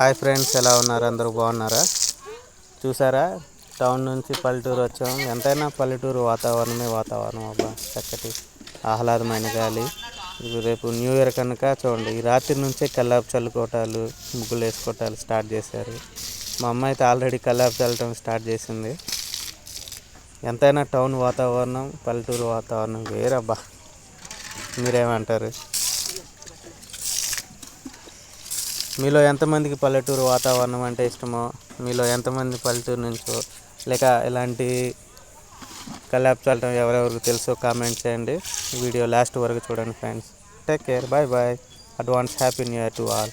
Hi friends ఎలా ఉన్నారు? అందరూ బాగున్నారా? చూసారా? టౌన్ నుంచి పల్లెటూరు వచ్చాం. ఎంతైనా పల్లెటూరు వాతావరణమే వాతావరణం అబ్బా చక్కటి ఆహ్లాదమైన గాలి. రేపు న్యూ ఇయర్ కనుక చూడండి ఈ రాత్రి నుంచే కల్లాపు చల్లుకోవటాలు ముగ్గులు వేసుకోవటాలు స్టార్ట్ చేశారు. మా అమ్మ అయితే ఆల్రెడీ కల్లాపు చల్లటం స్టార్ట్ చేసింది. ఎంతైనా టౌన్ వాతావరణం పల్లెటూరు వాతావరణం వేరబ్బా. మీరేమంటారు? మీలో ఎంతమందికి పల్లెటూరు వాతావరణం అంటే ఇష్టమో మీలో ఎంతమంది పల్లెటూరు నుంచో లేక ఇలాంటి కల్లాప్ చల్లటం ఎవరెవరికి తెలుసో కామెంట్ చేయండి. వీడియో లాస్ట్ వరకు చూడండి friends. Take care. Bye bye advance happy new year to all.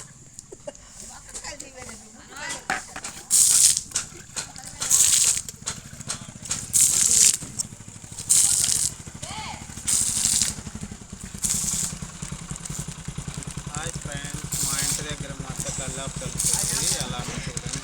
Hi friends మా ఇంటి దగ్గర మొత్తం కల్లాపు చల్లుతుంది అలానే చూడండి